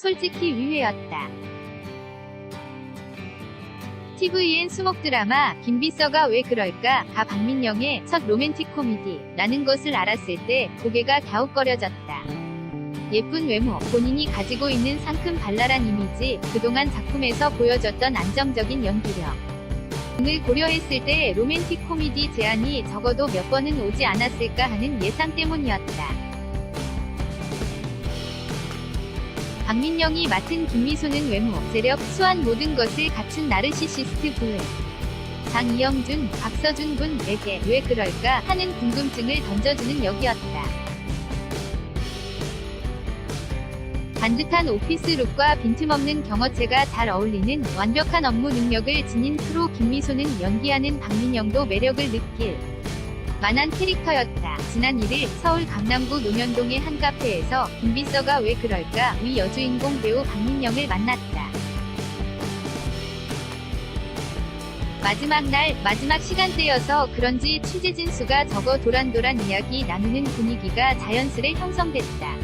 솔직히 의외였다. TVN 수목 드라마 김비서가 왜 그럴까 가 박민영의 첫 로맨틱 코미디라는 것을 알았을 때 고개가 갸웃거려졌다. 예쁜 외모, 본인이 가지고 있는 상큼 발랄한 이미지, 그동안 작품에서 보여줬던 안정적인 연기력 등을 고려했을 때 로맨틱 코미디 제안이 적어도 몇 번은 오지 않았을까 하는 예상 때문이었다. 박민영이 맡은 김미소는 외모, 재력, 수완 모든 것을 갖춘 나르시시스트 부회. 장이영준, 박서준 군에게 왜 그럴까 하는 궁금증을 던져주는 역이었다. 반듯한 오피스 룩과 빈틈없는 경어체가 잘 어울리는 완벽한 업무 능력을 지닌 프로 김미소는 연기하는 박민영도 매력을 느낄 만한 캐릭터였다. 지난 1일 서울 강남구 논현동의 한 카페에서 김비서가 왜 그럴까 위 여주인공 배우 박민영을 만났다. 마지막 날, 마지막 시간대여서 그런지 취재진 수가 적어 도란도란 이야기 나누는 분위기가 자연스레 형성됐다.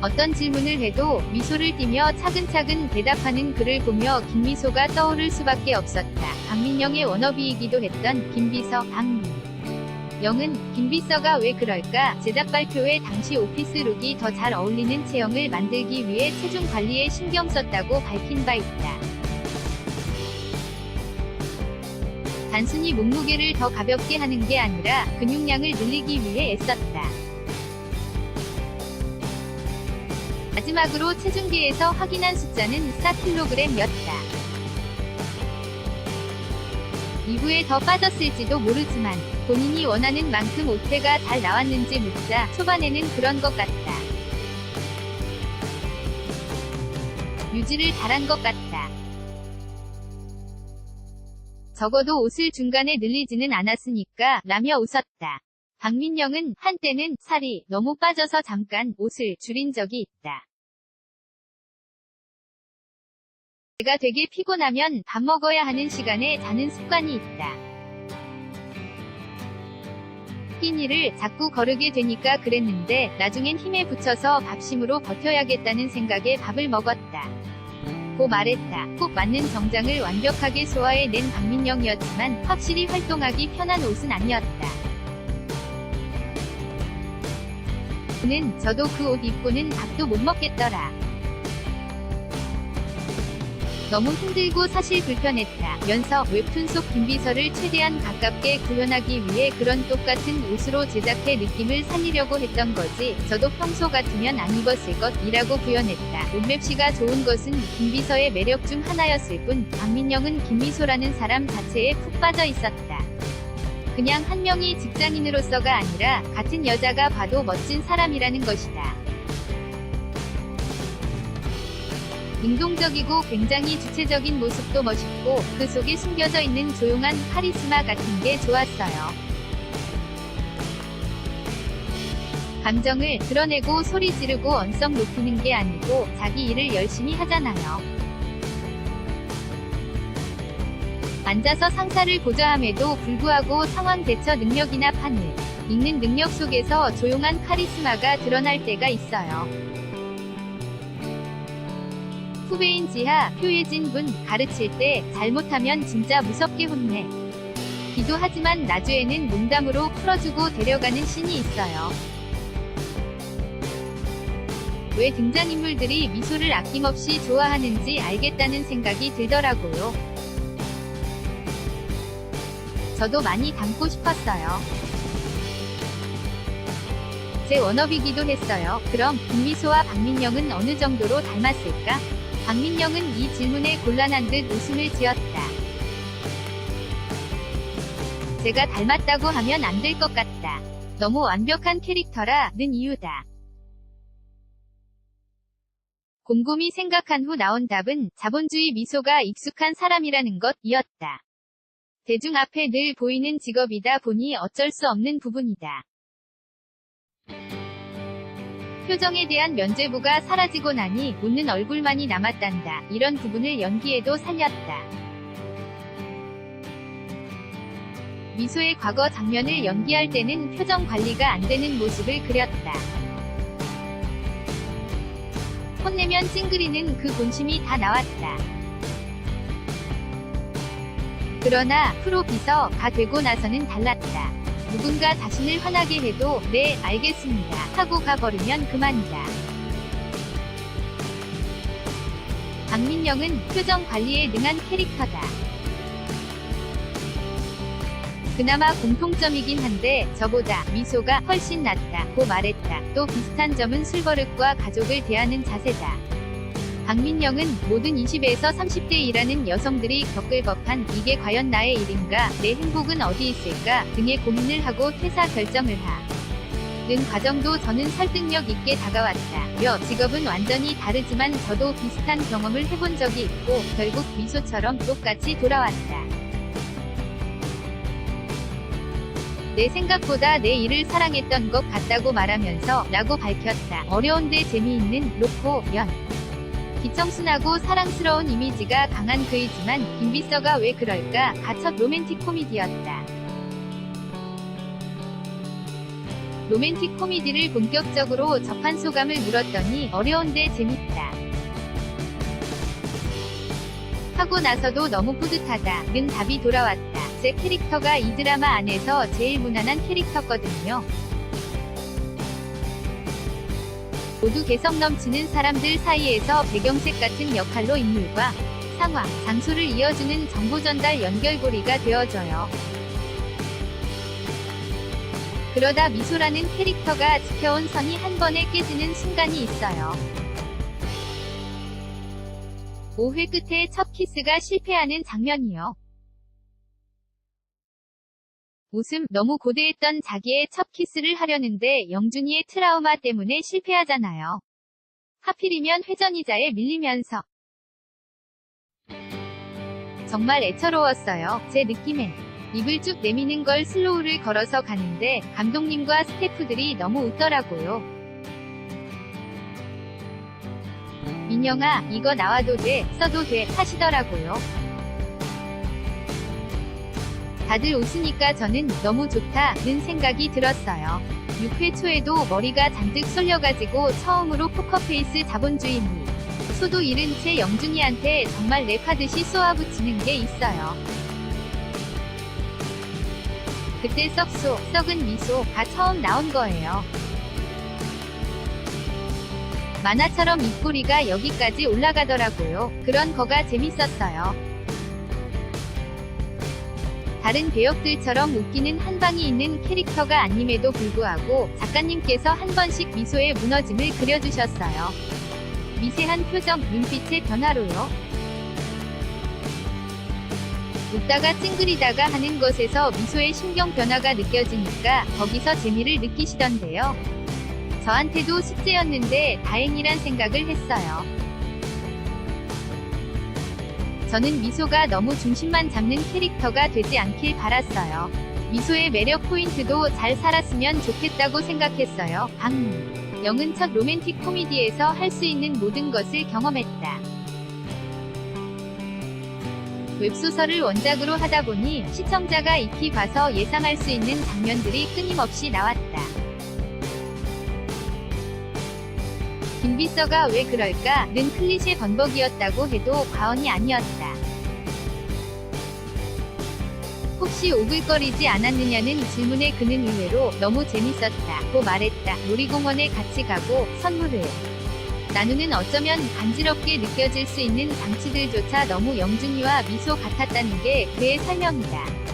어떤 질문을 해도 미소를 띠며 차근차근 대답하는 그를 보며 김미소가 떠오를 수밖에 없었다. 박민영의 워너비이기도 했던 김비서 박민. 영은 김비서가 왜 그럴까 제작 발표에 당시 오피스 룩이 더 잘 어울리는 체형을 만들기 위해 체중 관리에 신경 썼다고 밝힌 바 있다. 단순히 몸무게를 더 가볍게 하는 게 아니라 근육량을 늘리기 위해 애썼다. 마지막으로 체중계에서 확인한 숫자는 4kg였다. 이후에 더 빠졌을지도 모르지만 본인이 원하는 만큼 옷태가 잘 나왔는지 묻자 초반에는 그런 것 같다. 유지를 잘한 것 같다. 적어도 옷을 중간에 늘리지는 않았으니까 라며 웃었다. 박민영은 한때는 살이 너무 빠져서 잠깐 옷을 줄인 적이 있다. 내가 되게 피곤하면 밥 먹어야 하는 시간에 자는 습관이 있다. 끼니를 자꾸 거르게 되니까 그랬는데 나중엔 힘에 붙여서 밥심으로 버텨야겠다는 생각에 밥을 먹었다. 고 말했다. 꼭 맞는 정장을 완벽하게 소화해낸 박민영이었지만 확실히 활동하기 편한 옷은 아니었다. 그는 저도 그 옷 입고는 밥도 못 먹겠더라. 너무 힘들고 사실 불편했다. 면서 웹툰 속 김비서를 최대한 가깝게 구현하기 위해 그런 똑같은 옷으로 제작해 느낌을 살리려고 했던 거지. 저도 평소 같으면 안 입었을 것이라고 구현했다. 옷맵시가 좋은 것은 김비서의 매력 중 하나였을 뿐 박민영은 김미소라는 사람 자체에 푹 빠져 있었다. 그냥 한 명이 직장인으로서가 아니라 같은 여자가 봐도 멋진 사람이라는 것이다. 능동적이고 굉장히 주체적인 모습도 멋있고 그 속에 숨겨져 있는 조용한 카리스마 같은 게 좋았어요. 감정을 드러내고 소리 지르고 언성 높이는 게 아니고 자기 일을 열심히 하잖아요. 앉아서 상사를 보좌함에도 불구하고 상황 대처 능력이나 판을 읽는 능력 속에서 조용한 카리스마가 드러날 때가 있어요. 후배인 지하, 표예진 분 가르칠 때 잘못하면 진짜 무섭게 혼내. 기도 하지만 나주에는 농담으로 풀어주고 데려가는 신이 있어요. 왜 등장인물들이 미소를 아낌없이 좋아하는지 알겠다는 생각이 들더라고요. 저도 많이 닮고 싶었어요. 제 워너비기도 했어요. 그럼 김미소와 박민영은 어느 정도로 닮았을까? 박민영은 이 질문에 곤란한 듯 웃음을 지었다. 제가 닮았다고 하면 안 될 것 같다. 너무 완벽한 캐릭터라 는 이유다. 곰곰이 생각한 후 나온 답은 자본주의 미소가 익숙한 사람이라는 것이었다. 대중 앞에 늘 보이는 직업이다 보니 어쩔 수 없는 부분이다. 표정에 대한 면죄부가 사라지고 나니 웃는 얼굴만이 남았단다. 이런 부분을 연기에도 살렸다. 미소의 과거 장면을 연기할 때는 표정 관리가 안 되는 모습을 그렸다. 혼내면 찡그리는 그 본심이 다 나왔다. 그러나 프로 비서가 되고 나서는 달랐다. 누군가 자신을 화나게 해도 네 알겠습니다 하고 가버리면 그만이다. 박민영은 표정 관리에 능한 캐릭터다. 그나마 공통점이긴 한데 저보다 미소가 훨씬 낫다고 말했다. 또 비슷한 점은 술버릇과 가족을 대하는 자세다. 박민영은 모든 20에서 30대 일하는 여성들이 겪을 법한 이게 과연 나의 일인가, 내 행복은 어디 있을까 등의 고민을 하고 퇴사 결정을 하. 는 과정도 저는 설득력 있게 다가왔다. 며 직업은 완전히 다르지만 저도 비슷한 경험을 해본 적이 있고 결국 미소처럼 똑같이 돌아왔다. 내 생각보다 내 일을 사랑했던 것 같다고 말하면서 라고 밝혔다. 어려운데 재미있는 로코 연. 기청순하고 사랑스러운 이미지가 강한 그이지만 김비서가 왜 그럴까 가첫 로맨틱 코미디였다. 로맨틱 코미디를 본격적으로 접한 소감을 물었더니 어려운데 재밌다. 하고 나서도 너무 뿌듯하다. 는 답이 돌아왔다. 제 캐릭터가 이 드라마 안에서 제일 무난한 캐릭터거든요. 모두 개성 넘치는 사람들 사이에서 배경색 같은 역할로 인물과 상황, 장소를 이어주는 정보 전달 연결고리가 되어줘요. 그러다 미소라는 캐릭터가 지켜온 선이 한 번에 깨지는 순간이 있어요. 5회 끝에 첫 키스가 실패하는 장면이요. 웃음, 너무 고대했던 자기의 첫 키스를 하려는데 영준이의 트라우마 때문에 실패하잖아요. 하필이면 회전이자에 밀리면서. 정말 애처로웠어요. 제 느낌엔. 입을 쭉 내미는 걸 슬로우를 걸어서 가는데 감독님과 스태프들이 너무 웃더라고요. 민영아, 이거 나와도 돼, 써도 돼, 하시더라고요. 다들 웃으니까 저는 너무 좋다는 생각이 들었어요. 6회 초에도 머리가 잔뜩 쏠려가지고 처음으로 포커페이스 자본주의니. 소도 잃은 채 영준이한테 정말 랩하듯이 쏘아붙이는 게 있어요. 그때 썩소, 썩은 미소가 처음 나온 거예요. 만화처럼 입꼬리가 여기까지 올라가더라고요. 그런 거가 재밌었어요. 다른 배역들처럼 웃기는 한방이 있는 캐릭터가 아님에도 불구하고 작가님께서 한 번씩 미소의 무너짐을 그려주셨어요. 미세한 표정, 눈빛의 변화로요. 웃다가 찡그리다가 하는 것에서 미소의 신경 변화가 느껴지니까 거기서 재미를 느끼시던데요. 저한테도 숙제였는데 다행이란 생각을 했어요. 저는 미소가 너무 중심만 잡는 캐릭터가 되지 않길 바랐어요. 미소의 매력 포인트도 잘 살았으면 좋겠다고 생각했어요. 박미. 영은 첫 로맨틱 코미디에서 할 수 있는 모든 것을 경험했다. 웹소설을 원작으로 하다 보니 시청자가 익히 봐서 예상할 수 있는 장면들이 끊임없이 나왔다. 김비서가 왜 그럴까?는 클리셰 번복이었다고 해도 과언이 아니었다. 혹시 오글거리지 않았느냐는 질문에 그는 의외로 너무 재밌었다 고 말했다. 놀이공원에 같이 가고 선물을 나누는 어쩌면 간지럽게 느껴질 수 있는 장치들조차 너무 영준이와 미소 같았다는 게 그의 설명이다.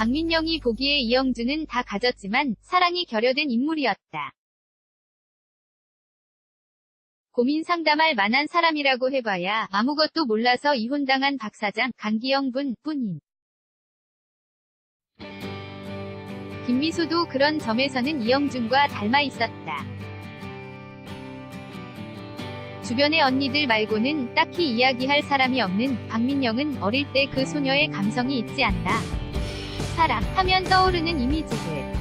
박민영이 보기에 이영준은 다 가졌지만 사랑이 결여된 인물이었다. 고민 상담할 만한 사람이라고 해봐야 아무것도 몰라서 이혼당한 박 사장 강기영 분 뿐인. 김미소도 그런 점에서는 이영준과 닮아 있었다. 주변의 언니들 말고는 딱히 이야기할 사람이 없는 박민영은 어릴 때 그 소녀의 감성이 있지 않나. 사랑 하면 떠오르는 이미지들.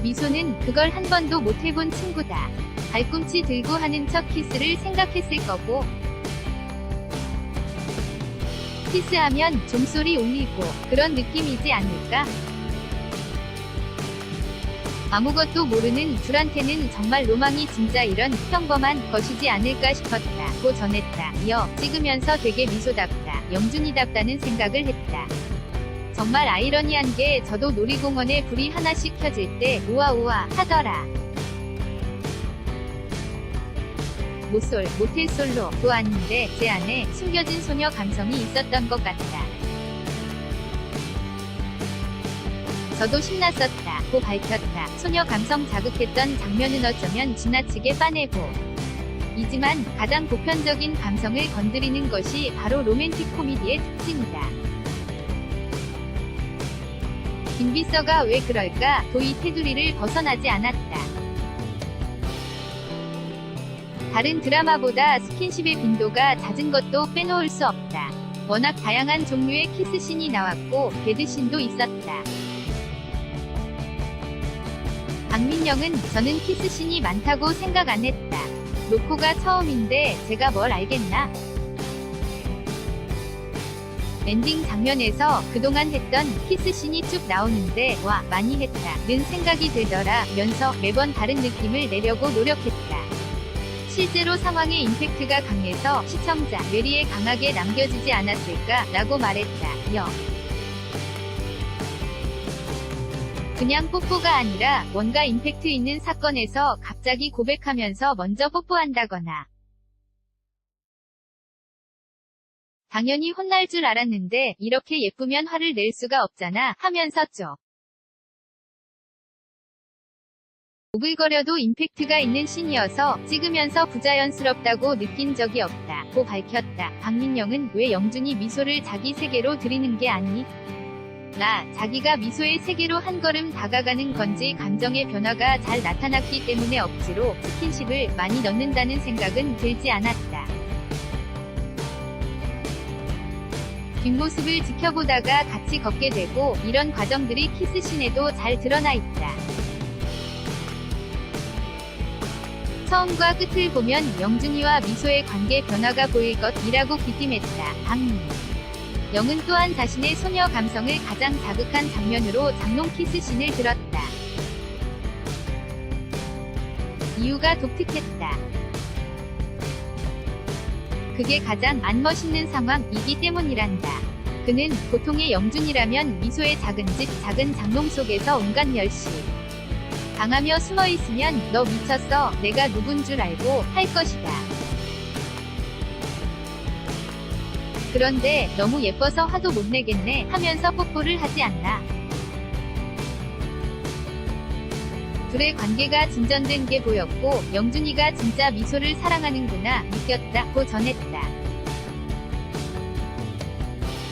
미소는 그걸 한 번도 못 해본 친구다. 발꿈치 들고 하는 척 키스를 생각했을 거고. 키스하면 종소리 울리고 그런 느낌이지 않을까? 아무것도 모르는 둘한테는 정말 로망이 진짜 이런 평범한 것이지 않을까 싶었다. 고 전했다. 이어 찍으면서 되게 미소답다. 영준이답다는 생각을 했다. 정말 아이러니한 게 저도 놀이공원에 불이 하나씩 켜질 때 우아우아 하더라. 모솔, 모텔솔로 또 아닌데 제 안에 숨겨진 소녀 감성이 있었던 것 같다. 저도 신났었다. 고 밝혔다. 소녀 감성 자극했던 장면은 어쩌면 지나치게 빠내고. 이지만 가장 보편적인 감성을 건드리는 것이 바로 로맨틱 코미디의 특징이다. 김비서가 왜 그럴까? 도이 테두리를 벗어나지 않았다. 다른 드라마보다 스킨십의 빈도가 잦은 것도 빼놓을 수 없다. 워낙 다양한 종류의 키스신이 나왔고, 배드신도 있었다. 박민영은 저는 키스신이 많다고 생각 안 했다. 로코가 처음인데 제가 뭘 알겠나? 엔딩 장면에서 그동안 했던 키스신이 쭉 나오는데 와 많이 했다 는 생각이 들더라 면서 매번 다른 느낌을 내려고 노력했다. 실제로 상황의 임팩트가 강해서 시청자 뇌리에 강하게 남겨지지 않았을까 라고 말했다. 여. 그냥 뽀뽀가 아니라 뭔가 임팩트 있는 사건에서 갑자기 고백하면서 먼저 뽀뽀한다거나 당연히 혼날 줄 알았는데 이렇게 예쁘면 화를 낼 수가 없잖아 하면서 죠. 오글거려도 임팩트가 있는 씬이어서 찍으면서 부자연스럽다고 느낀 적이 없다. 고 밝혔다. 박민영은 왜 영준이 미소를 자기 세계로 들이는 게 아니? 나 자기가 미소의 세계로 한 걸음 다가가는 건지 감정의 변화가 잘 나타났기 때문에 억지로 스킨십을 많이 넣는다는 생각은 들지 않았다. 뒷모습을 지켜보다가 같이 걷게 되고 이런 과정들이 키스신에도 잘 드러나 있다. 처음과 끝을 보면 영준이와 미소의 관계 변화가 보일 것이라고 귀띔했다. 박민. 영은 또한 자신의 소녀 감성을 가장 자극한 장면으로 장롱 키스신을 들었다. 이유가 독특했다. 그게 가장 안 멋있는 상황이기 때문이란다. 그는 보통의 영준이라면 미소의 작은 집, 작은 장롱 속에서 온갖 멸시. 당하며 숨어 있으면 너 미쳤어, 내가 누군 줄 알고 할 것이다. 그런데 너무 예뻐서 화도 못 내겠네 하면서 뽀뽀를 하지 않나. 둘의 관계가 진전된 게 보였고 영준이가 진짜 미소를 사랑하는구나 느꼈다고 전했다.